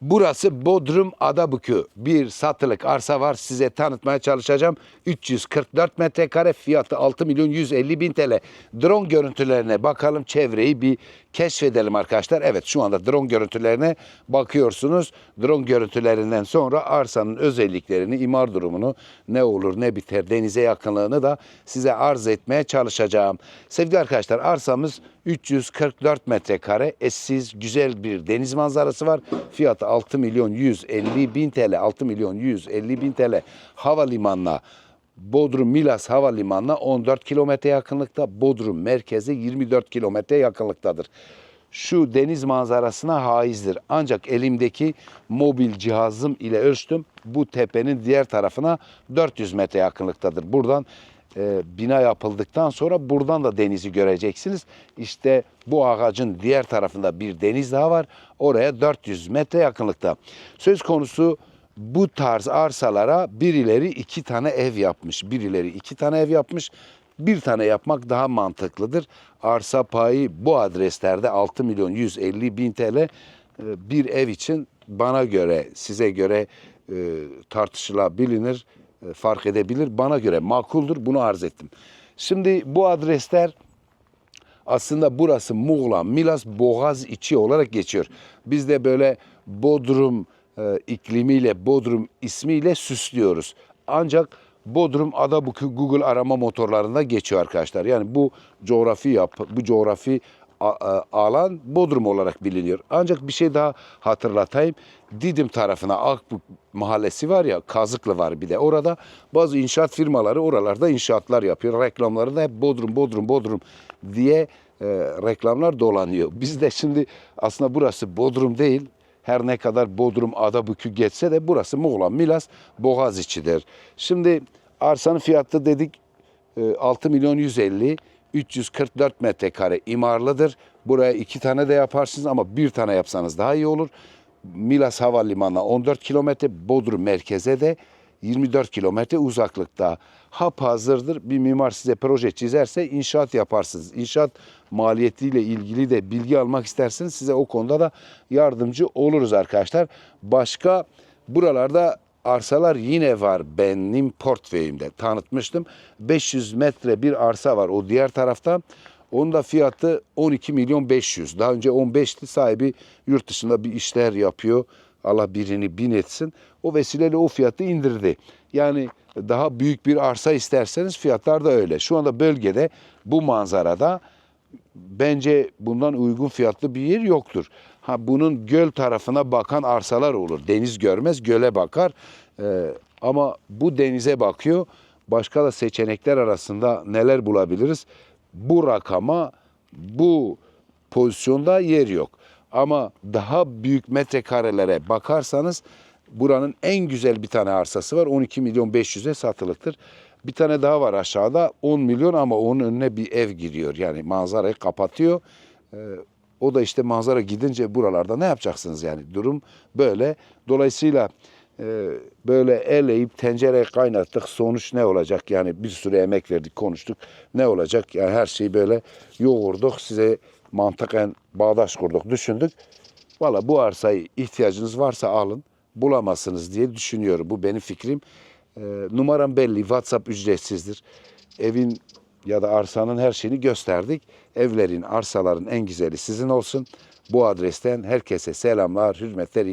Burası Bodrum Adabükü. Bir satılık arsa var size tanıtmaya çalışacağım. 344 metrekare fiyatı 6 milyon 150 bin TL. Drone görüntülerine bakalım çevreyi bir keşfedelim arkadaşlar. Evet şu anda drone görüntülerine bakıyorsunuz. Drone görüntülerinden sonra arsanın özelliklerini, imar durumunu ne olur ne biter denize yakınlığını da size arz etmeye çalışacağım. Sevgili arkadaşlar arsamız 344 metrekare eşsiz güzel bir deniz manzarası var. Fiyatı 6 milyon 150 bin TL. 6 milyon 150 bin TL havalimanına Bodrum Milas Havalimanı'na 14 kilometre yakınlıkta, Bodrum merkeze 24 kilometre yakınlıktadır. Şu deniz manzarasına haizdir. Ancak elimdeki mobil cihazım ile ölçtüm. Bu tepenin diğer tarafına 400 metre yakınlıktadır. Buradan e, bina yapıldıktan sonra buradan da denizi göreceksiniz. İşte bu ağacın diğer tarafında bir deniz daha var. Oraya 400 metre yakınlıkta. Söz konusu bu tarz arsalara birileri iki tane ev yapmış. Birileri iki tane ev yapmış. Bir tane yapmak daha mantıklıdır. Arsa payı bu adreslerde 6 milyon 150 bin TL e, bir ev için bana göre, size göre e, tartışılabilir, fark edebilir. Bana göre makuldur. Bunu arz ettim. Şimdi bu adresler aslında burası Muğla, Milas, Boğaz içi olarak geçiyor. Biz de böyle Bodrum e, iklimiyle, Bodrum ismiyle süslüyoruz. Ancak Bodrum Adabukü Google arama motorlarında geçiyor arkadaşlar. Yani bu coğrafi yap, bu coğrafi alan Bodrum olarak biliniyor. Ancak bir şey daha hatırlatayım. Didim tarafına Akbük mahallesi var ya, Kazıklı var bir de. Orada bazı inşaat firmaları oralarda inşaatlar yapıyor. Reklamları da hep Bodrum, Bodrum, Bodrum diye e, reklamlar dolanıyor. Biz de şimdi aslında burası Bodrum değil. Her ne kadar Bodrum Adabükü geçse de burası Muğla, Milas, Boğaziçi'dir. Şimdi arsanın fiyatı dedik e, 6 milyon 150 344 metrekare imarlıdır. Buraya iki tane de yaparsınız ama bir tane yapsanız daha iyi olur. Milas Havalimanı'na 14 kilometre, Bodrum merkeze de 24 kilometre uzaklıkta. Hap hazırdır. Bir mimar size proje çizerse inşaat yaparsınız. İnşaat maliyetiyle ilgili de bilgi almak isterseniz size o konuda da yardımcı oluruz arkadaşlar. Başka buralarda arsalar yine var benim portföyümde tanıtmıştım. 500 metre bir arsa var o diğer tarafta. Onun da fiyatı 12 milyon 500. Daha önce 15'ti sahibi yurt dışında bir işler yapıyor. Allah birini bin etsin. O vesileyle o fiyatı indirdi. Yani daha büyük bir arsa isterseniz fiyatlar da öyle. Şu anda bölgede bu manzarada bence bundan uygun fiyatlı bir yer yoktur. Ha bunun göl tarafına bakan arsalar olur. Deniz görmez, göle bakar. Ee, ama bu denize bakıyor. Başka da seçenekler arasında neler bulabiliriz? Bu rakama, bu pozisyonda yer yok. Ama daha büyük metrekarelere bakarsanız buranın en güzel bir tane arsası var. 12 milyon 500'e satılıktır. Bir tane daha var aşağıda 10 milyon ama onun önüne bir ev giriyor. Yani manzarayı kapatıyor. Ee, o da işte manzara gidince buralarda ne yapacaksınız yani durum böyle. Dolayısıyla e, böyle eleyip tencereye kaynattık sonuç ne olacak yani bir sürü emek verdik konuştuk ne olacak yani her şeyi böyle yoğurduk size mantıken bağdaş kurduk düşündük. Valla bu arsayı ihtiyacınız varsa alın bulamazsınız diye düşünüyorum bu benim fikrim. E, numaram belli WhatsApp ücretsizdir. Evin ya da arsanın her şeyini gösterdik. Evlerin, arsaların en güzeli sizin olsun. Bu adresten herkese selamlar, hürmetler.